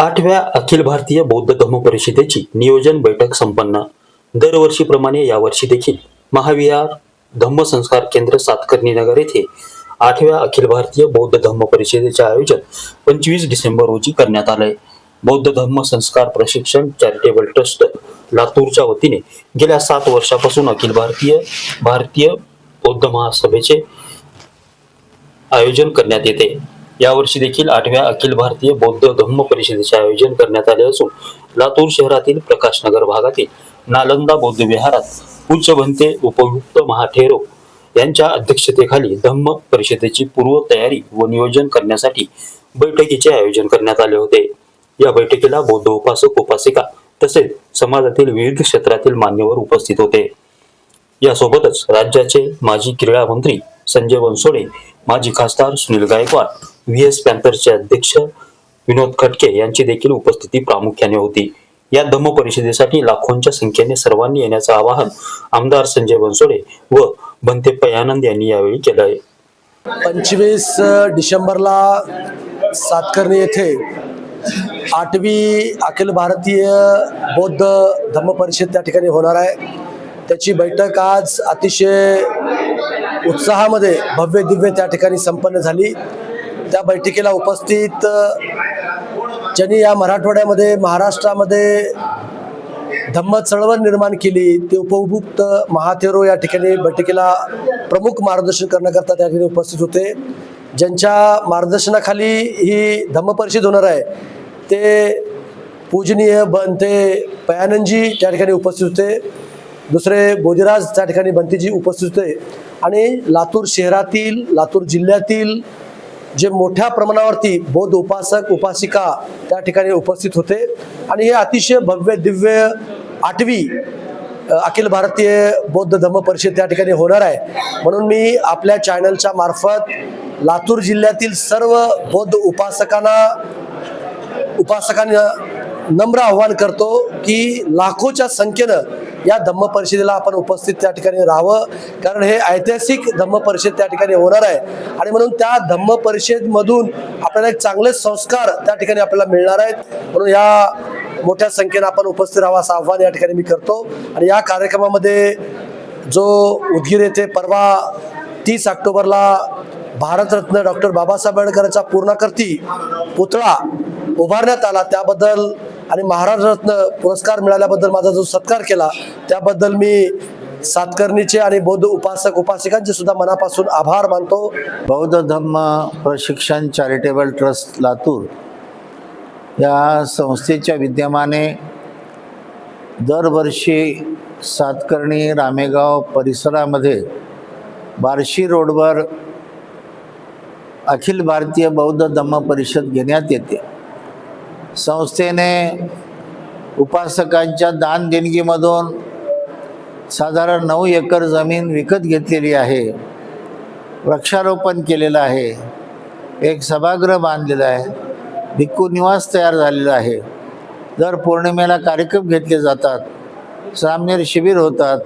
आठव्या अखिल भारतीय बौद्ध धम्म परिषदेची नियोजन बैठक संपन्न. दरवर्षीप्रमाणे यावर्षी देखील महाविहार धम्मसंस्कार केंद्र सातकर्णी नगर येथे आठव्या अखिल भारतीय बौद्ध धम्म परिषदेचे आयोजन पंचवीस डिसेंबर रोजी करण्यात आलंय. बौद्ध धम्म संस्कार प्रशिक्षण चॅरिटेबल ट्रस्ट लातूरच्या वतीने गेल्या सात वर्षापासून अखिल भारतीय भारतीय बौद्ध महासभेचे आयोजन करण्यात येते. यावर्षी देखील आठव्या अखिल भारतीय बौद्ध धम्म परिषदेचे आयोजन करण्यात आले असून लातूर शहरातील प्रकाशनगर भागातील नालंदा बौद्ध विहारात उच्च भंते उपयुक्त महाठेरो यांच्या अध्यक्षतेखाली धम्म परिषदेची पूर्व तयारी व नियोजन करण्यासाठी बैठकीचे आयोजन करण्यात आले होते. या बैठकीला बौद्ध उपासक उपासिका तसेच समाजातील विविध क्षेत्रातील मान्यवर उपस्थित होते. यासोबतच राज्याचे माजी क्रीडा मंत्री संजय बनसोडे माजी खासदार सुनील गायकवाड व्ही एस पॅन्थरचे अध्यक्ष विनोद खटके यांची देखील उपस्थिती प्रामुख्याने होती. या धम्म परिषदेसाठी लाखोंच्या संख्येने सर्वांनी येण्याचं आवाहन आमदार संजय बनसोडे व बनते पयानंद यांनी यावेळी केलं आहे. पंचवीस डिसेंबरला सातकर्णी येथे आठवी अखिल भारतीय बौद्ध धम्म परिषद त्या ठिकाणी होणार आहे. त्याची बैठक आज अतिशय उत्साहामध्ये भव्य दिव्य त्या ठिकाणी संपन्न झाली. त्या बैठकीला उपस्थित ज्यांनी या मराठवाड्यामध्ये महाराष्ट्रामध्ये धम्म चळवळ निर्माण केली ते उपभुक्त महाथेरो या ठिकाणी बैठकीला प्रमुख मार्गदर्शन करण्याकरता त्या ठिकाणी उपस्थित होते. ज्यांच्या मार्गदर्शनाखाली ही धम्म परिषद होणार आहे ते पूजनीय बनते पयानंदजी त्या ठिकाणी उपस्थित होते. दुसरे बोधिराज त्या ठिकाणी बंतीजी उपस्थित होते. आणि लातूर शहरातील लातूर जिल्ह्यातील जे मोठ्या प्रमाणावरती बौद्ध उपासक उपासिका त्या ठिकाणी उपस्थित होते. आणि हे अतिशय भव्य दिव्य आठवी अखिल भारतीय बौद्ध धम्म परिषद त्या ठिकाणी होणार आहे. म्हणून मी आपल्या चॅनलच्या मार्फत लातूर जिल्ह्यातील सर्व बौद्ध उपासकांना उपासकांना नम्र आव्हान करतो की लाखोच्या संख्येनं या धम्म परिषदेला आपण उपस्थित त्या ठिकाणी राहावं कारण हे ऐतिहासिक धम्म परिषद त्या ठिकाणी होणार आहे. आणि म्हणून त्या धम्म परिषदमधून आपल्याला एक चांगले संस्कार त्या ठिकाणी आपल्याला मिळणार आहेत. म्हणून या मोठ्या संख्येनं आपण उपस्थित राहावं असं आव्हान या ठिकाणी मी करतो. आणि या कार्यक्रमामध्ये जो उदगीर येथे परवा तीस ऑक्टोबरला भारतरत्न डॉक्टर बाबासाहेब आंबेडकरांचा पूर्णाकृती पुतळा उभारण्यात आला त्याबद्दल आणि महाराज रत्न पुरस्कार मिळाल्याबद्दल माझा जो सत्कार केला त्याबद्दल मी सातकर्णीचे आणि बौद्ध उपासक उपासिकांचे सुद्धा मनापासून आभार मानतो. बौद्ध धम्म प्रशिक्षण चॅरिटेबल ट्रस्ट लातूर या संस्थेच्या विद्यमाने दरवर्षी सातकर्णी रामेगाव परिसरामध्ये बार्शी रोडवर अखिल भारतीय बौद्ध धम्म परिषद घेण्यात येते. संस्थेने उपासकांच्या दान देणगीमधून साधारण नऊ एकर जमीन विकत घेतलेली आहे. वृक्षारोपण केलेलं आहे. एक सभागृह बांधलेलं आहे. भिक्खू निवास तयार झालेला आहे. दर पौर्णिमेला कार्यक्रम घेतले जातात. सामनेर शिबिर होतात.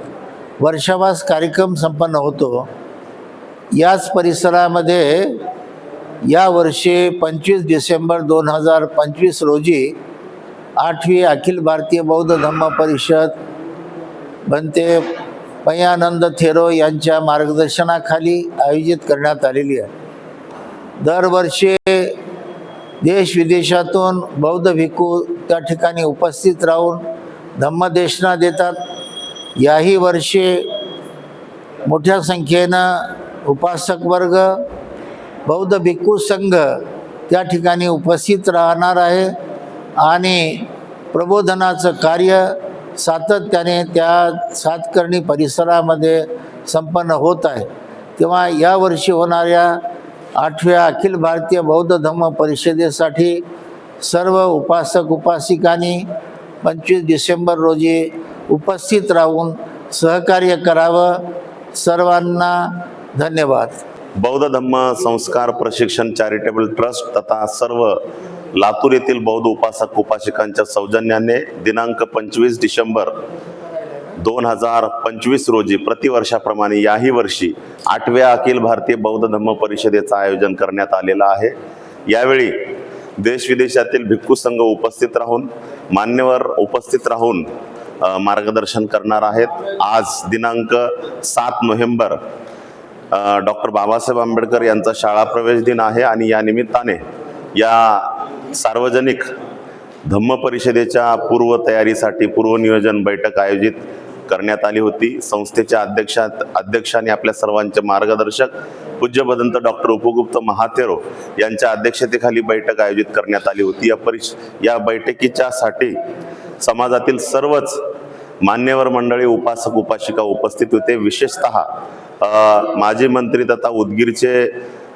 वर्षावास कार्यक्रम संपन्न होतो. याच परिसरामध्ये या वर्षी पंचवीस डिसेंबर दोन हजार पंचवीस रोजी आठवी अखिल भारतीय बौद्ध धम्म परिषद बनते. पयानंद थेरो यांच्या मार्गदर्शनाखाली आयोजित करण्यात आलेली आहे. दरवर्षी देश विदेशातून बौद्ध भिक्खू त्या ठिकाणी उपस्थित राहून धम्मदेशना देतात. याही वर्षी मोठ्या संख्येनं उपासक वर्ग बौद्ध भिक्खू संघ त्या ठिकाणी उपस्थित राहणार आहे आणि प्रबोधनाचं कार्य सातत्याने त्या सातकर्णी परिसरामध्ये संपन्न होत आहे. तेव्हा यावर्षी होणाऱ्या आठव्या अखिल भारतीय बौद्ध धम्म परिषदेसाठी सर्व उपासक उपासिकांनी पंचवीस डिसेंबर रोजी उपस्थित राहून सहकार्य करावं. सर्वांना धन्यवाद. बौद्ध धम्म संस्कार प्रशिक्षण चॅरिटेबल ट्रस्ट तथा सर्व लातूर येथील बौद्ध उपासक उपासिकांच्या सौजन्याने दिनांक पंचवीस डिसेंबर दोन हजार पंचवीस रोजी प्रतिवर्षाप्रमाणे याही वर्षी आठव्या अखिल भारतीय बौद्ध धम्म परिषदेचं आयोजन करण्यात आलेलं आहे. यावेळी देश विदेशातील भिक्खू संघ उपस्थित राहून मान्यवर उपस्थित राहून मार्गदर्शन करणार आहेत. आज दिनांक सात नोव्हेंबर डॉक्टर बाबासाहेब आंबेडकर यांचा शाळा प्रवेश दिन आहे आणि या निमित्ताने या सार्वजनिक धम्म परिषदेच्या पूर्वतयारीसाठी पूर्वनियोजन बैठक आयोजित करण्यात आली होती. संस्थेच्या अध्यक्षात अध्यक्षाने आपल्या सर्वांचे मार्गदर्शक पूज्यभदंत डॉक्टर उपगुप्त महातेरो यांच्या अध्यक्षतेखाली बैठक आयोजित करण्यात आली होती. या परिष या बैठकीच्यासाठी समाजातील सर्वच मान्यवर मंडळी उपासक उपासिका उपस्थित होते. विशेषतः माजी मंत्री तथा उदगीरचे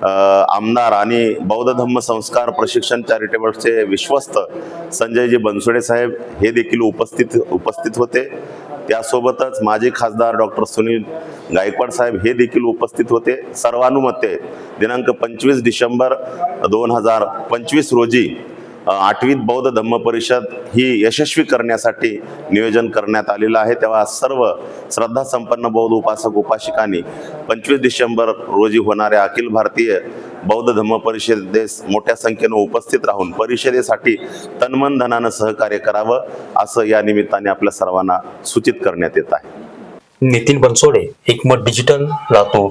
आमदार आणि बौद्ध धम्म संस्कार प्रशिक्षण चॅरिटेबलचे विश्वस्त संजयजी बनसोडे साहेब हे देखील उपस्थित उपस्थित होते. त्यासोबतच माजी खासदार डॉक्टर सुनील गायकवाड साहेब हे देखील उपस्थित होते. सर्वानुमते दिनांक पंचवीस डिसेंबर दोन हजार पंचवीस रोजी आठवीत बौद्ध धम्म परिषद ही यशस्वी करण्यासाठी नियोजन करण्यात आलेलं आहे. तेव्हा सर्व श्रद्धासंपन्न बौद्ध उपासक उपासिकांनी पंचवीस डिसेंबर रोजी होणाऱ्या अखिल भारतीय बौद्ध धम्म परिषदेस मोठ्या संख्येनं उपस्थित राहून परिषदेसाठी तन्मन धनानं सहकार्य करावं असं या निमित्ताने आपल्या सर्वांना सूचित करण्यात येत आहे. Nitin Bansode Ekmat digital Latur.